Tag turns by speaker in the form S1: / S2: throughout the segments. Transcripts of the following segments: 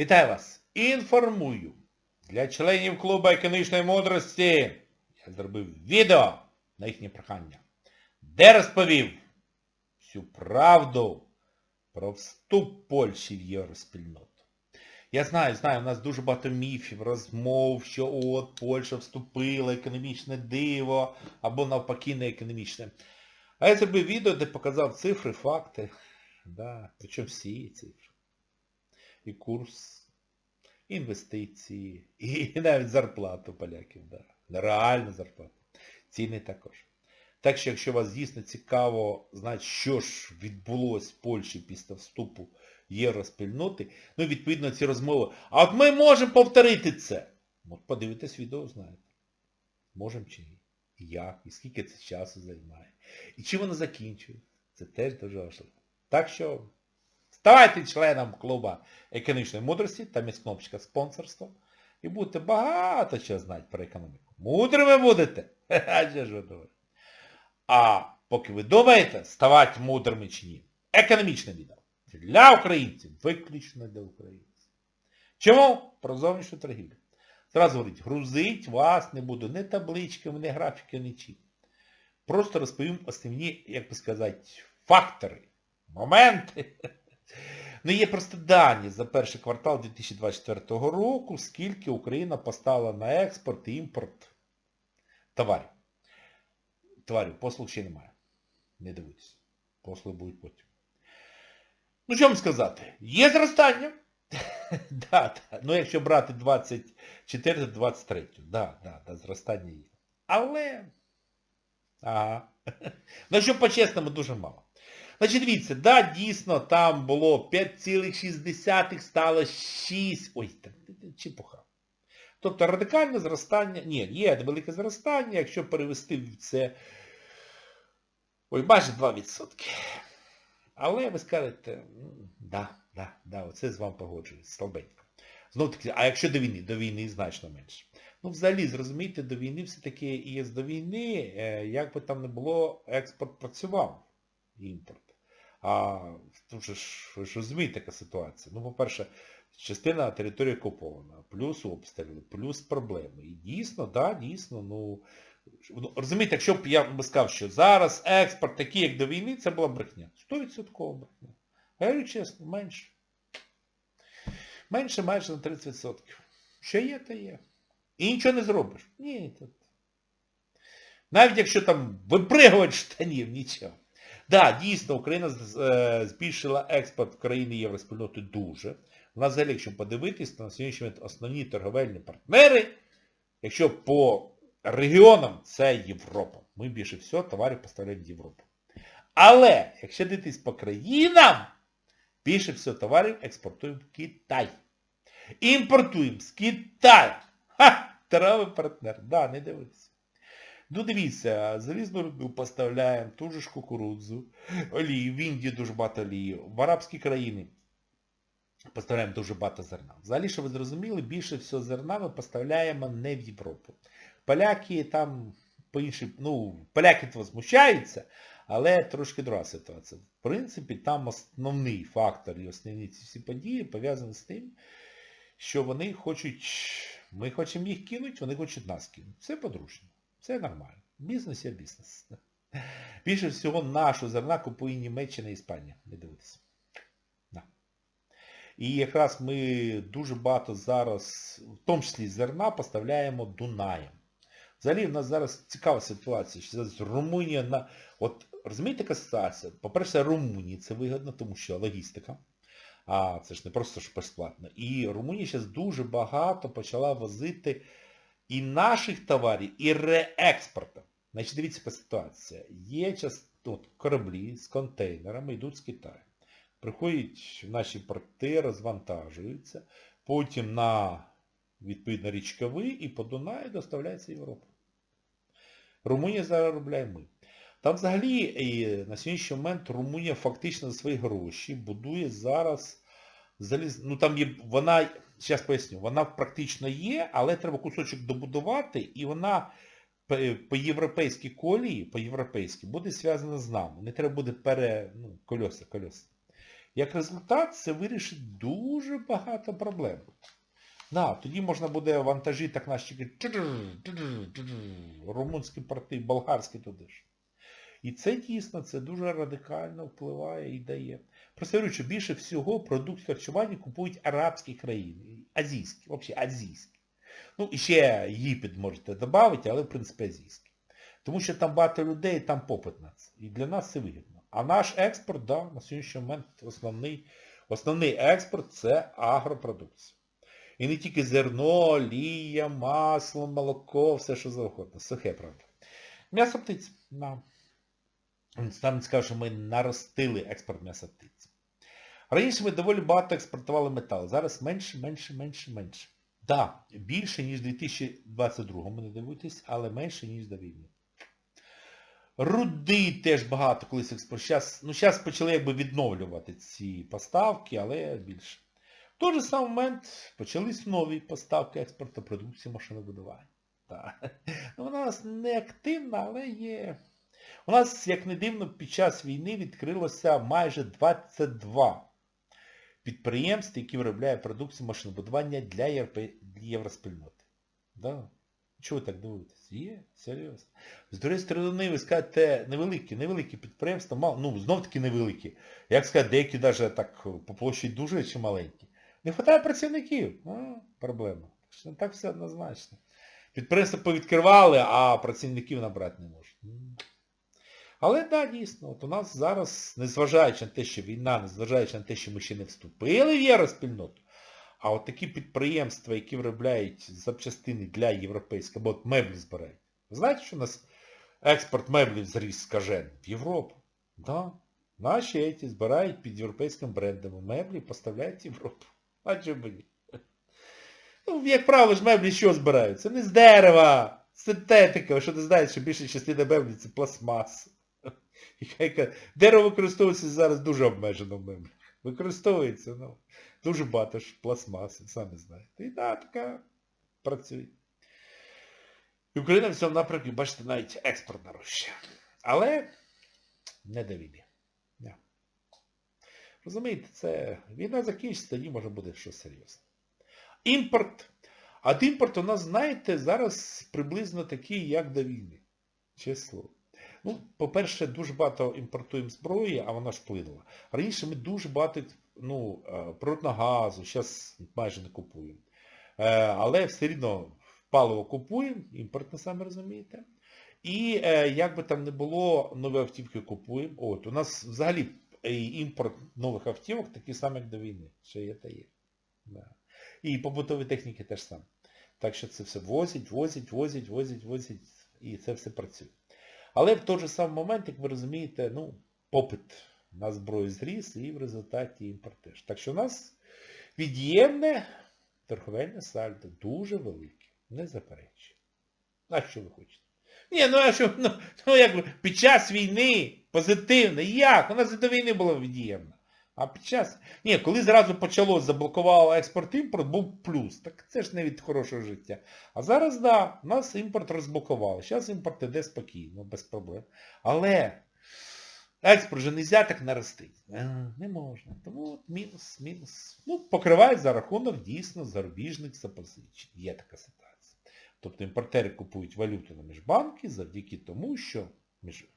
S1: Вітаю вас! Інформую! Для членів клубу економічної мудрості я зробив відео на їхнє прохання, де розповів всю правду про вступ Польщі в євроспільноту. Я знаю, знаю, у нас дуже багато міфів, розмов, що от Польща вступила, економічне диво, або навпаки не економічне. А я зробив відео, де показав цифри, факти. Да, причому всі цифри. І курс, інвестиції, і навіть зарплату поляків. Да. Реальну зарплату. Ціни також. Так що, якщо вас дійсно цікаво знати, що ж відбулося в Польщі після вступу євроспільноти, ну, відповідно, ці розмови. А от ми можемо повторити це. От подивитесь відео, знаєте. Можемо чи ні. І як, і скільки це часу займає. І чим воно закінчується. Це теж дуже важливо. Так що ставайте членом клубу економічної мудрості, там є кнопочка спонсорства. І будете багато чого знати про економіку. Мудрими будете. А поки ви думаєте, ставати мудрими чи ні. Економічне відео. Для українців. Виключно для українців. Чому? Про зовнішню торгівлю. Зразу говорить, грузить вас не буду ні табличками, ні графіки, нічим. Просто розповім основні, як би сказати, фактори, моменти. Ну є просто дані за перший квартал 2024 року, скільки Україна поставила на експорт і імпорт товарів. Товарів, послуг ще немає. Не дивуйтесь. Послуги будуть потім. Ну що вам сказати? Є зростання. да, да. Ну якщо брати 24-23, да, да, да, зростання є. Але... Ага. Ну що по-чесному дуже мало. Значить, дивіться, да, дійсно, там було 5,6, стало 6. Ой, чепуха. Тобто радикальне зростання, ні, є велике зростання, якщо перевести в це, ой, майже 2%. Але ви скажете, «М, да, да, да, оце з вами погоджується, слабенько. Знов таки, а якщо до війни? До війни значно менше. Ну, взагалі, зрозумійте, до війни все-таки з до війни, е, як би там не було, експорт працював, імпорт. А же ж, ви ж розумієте, яка ситуація. Ну, по-перше, частина території окупована, плюс обстріли, плюс проблеми. І дійсно, да, дійсно, ну, ну, розумієте, якщо б я би сказав, що зараз експорт такий, як до війни, це була брехня. 100% брехня. Я говорю чесно, менше. Менше майже на 30%. Що є, то є. І нічого не зробиш. Ні, тут. Навіть якщо там випригувати штанів, нічого. Да, дійсно, Україна е, збільшила експорт в країни Євроспільноти дуже. У нас взагалі, якщо подивитись, на сьогоднішній момент основні торговельні партнери, якщо по регіонам, це Європа. Ми більше всього товарів поставляємо в Європу. Але, якщо дивитись по країнам, більше всього товарів експортуємо в Китай. Імпортуємо з Китаю. Ха! Торговий партнер. Да, не дивитися. Ну дивіться, залізну руду поставляємо, ту же ж кукурудзу, олію, в Індію дуже багато олії, в арабські країни поставляємо дуже багато зерна. Взагалі, що ви зрозуміли, більше всього зерна ми поставляємо не в Європу. Поляки там по іншій, ну, поляки то возмущаються, але трошки друга ситуація. В принципі, там основний фактор і основні ці всі події пов'язані з тим, що вони хочуть, ми хочемо їх кинути, вони хочуть нас кинути. Це подружно. Це нормально. Бізнес є бізнес. Більше всього нашу зерна купує Німеччина і Іспанія. Не дивитися. Да. І якраз ми дуже багато зараз, в тому числі зерна, поставляємо Дунаєм. Взагалі в нас зараз цікава ситуація, що зараз Румунія на... От розумієте, яка ситуація? По-перше, Румунії це вигідно, тому що логістика. А це ж не просто ж безплатно. І Румунія зараз дуже багато почала возити і наших товарів, і реекспорту. Значить, дивіться, яка ситуація. Є час, от, кораблі з контейнерами йдуть з Китаю. Приходять в наші порти, розвантажуються, потім на, відповідно, річковий і по Дунаю доставляється в Європу. Румунія заробляє ми. Там взагалі на сьогоднішній момент Румунія фактично за свої гроші будує зараз заліз... Ну там є, вона, зараз поясню, вона практично є, але треба кусочок добудувати, і вона по європейській колії, по європейській, буде зв'язана з нами. Не треба буде пере... ну, кольоса, кольоса. Як результат, це вирішить дуже багато проблем. Да, тоді можна буде вантажі так наші румунські порти, болгарські туди ж. І це дійсно, це дуже радикально впливає і дає. Просто говорю, що більше всього продукт харчування купують арабські країни, азійські, взагалі азійські. Ну, і ще Єгипет можете додати, але в принципі азійські. Тому що там багато людей, там попит на це. І для нас це вигідно. А наш експорт, да, на сьогоднішній момент основний, основний експорт це агропродукція. І не тільки зерно, олія, масло, молоко, все що завгодно. Сухе, правда. М'ясо птиць. Да. Там сказав, що ми наростили експорт м'яса птиць. Раніше ми доволі багато експортували метал. Зараз менше, менше, менше, менше. Так, да, більше, ніж 2022-му, не дивуйтесь, але менше, ніж до війни. Руди теж багато колись експорт. Ну, зараз почали якби відновлювати ці поставки, але більше. В той же самий момент почались нові поставки експорту продукції машинобудування. Так. Ну, вона у нас не активна, але є. У нас, як не дивно, під час війни відкрилося майже 22 підприємств, які виробляють продукцію машинобудування для євроспільноти. Да. Чого ви так дивитесь? Є, серйозно. З другої сторони, ви скажете, невеликі, невеликі підприємства, ну, знов таки невеликі. Як сказати, деякі навіть так по площі дуже чи маленькі. Не вистачає працівників. А, проблема. Так все однозначно. Підприємства повідкривали, а працівників набрати не можуть. Але так, да, дійсно, от у нас зараз, незважаючи на те, що війна, незважаючи на те, що ми ще не вступили в євроспільноту, а от такі підприємства, які виробляють запчастини для європейського, або от меблі збирають. Ви знаєте, що у нас експорт меблів зріс скажен? В Європу. Да. Наші еті збирають під європейським брендом меблі поставляють в Європу. А чому ні? Ну, як правило ж меблі що збирають? Це не з дерева, синтетика. Ви що не знаєте, що більша частина меблі це пластмас. Дерево використовується зараз дуже обмежено в меблях. Використовується, ну, дуже багато ж пластмаси, самі знаєте. І так, така працює. І Україна в цьому напрямку, бачите, навіть експорт нарощує. Але не до війни. Не. Розумієте, це війна закінчиться, тоді може буде щось серйозне. Імпорт. А імпорт у нас, знаєте, зараз приблизно такий, як до війни. Число. Ну, по-перше, дуже багато імпортуємо зброї, а вона ж вплинула. Раніше ми дуже багато ну, природного газу, зараз майже не купуємо. Але все рівно паливо купуємо, імпортне, самі розумієте. І як би там не було, нові автівки купуємо. От, у нас взагалі імпорт нових автівок такий самий, як до війни. Ще є та є. Да. І побутові техніки теж саме. Так що це все возять, возять, возять, возять, возять, і це все працює. Але в той же самий момент, як ви розумієте, ну, попит на зброю зріс і в результаті імпортеж. Так що у нас від'ємне торговельне сальдо дуже велике. Не заперечує. А що ви хочете? Ні, ну а що, ну, ну як під час війни позитивне, як? У нас і до війни було від'ємно. А під час... Ні, коли зразу почалось, заблокувало експорт-імпорт, був плюс. Так це ж не від хорошого життя. А зараз, так, да, нас імпорт розблокували. Зараз імпорт іде спокійно, без проблем. Але експорт же не можна так наростити. Не можна. Тому от мінус, мінус. Ну, покривають за рахунок дійсно зарубіжних запозичень. Є така ситуація. Тобто імпортери купують валюту на міжбанки завдяки тому, що між...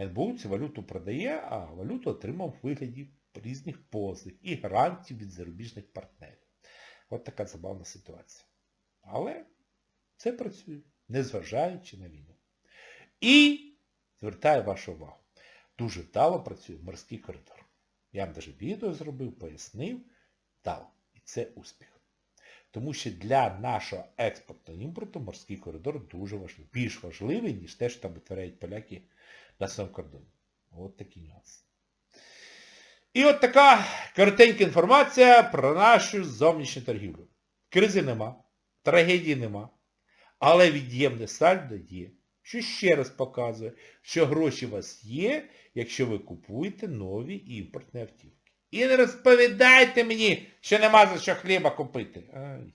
S1: НБУ цю валюту продає, а валюту отримав в вигляді різних позик і гарантів від зарубіжних партнерів. От така забавна ситуація. Але це працює, незважаючи на війну. І звертаю вашу увагу, дуже вдало працює морський коридор. Я вам навіть відео зробив, пояснив, вдало. І це успіх. Тому що для нашого експорту імпорту морський коридор дуже важливий. Більш важливий, ніж те, що там витворяють поляки на своєму кордоні. От такі нюанси. І от така коротенька інформація про нашу зовнішню торгівлю. Кризи нема, трагедії нема, але від'ємне сальдо є. Що ще раз показує, що гроші у вас є, якщо ви купуєте нові імпортні автівки. І не розповідайте мені, що нема за що хліба купити. Ай.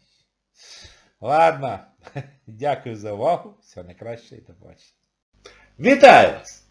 S1: Ладно, дякую за увагу. Все найкраще і до побачення. Вітаю вас!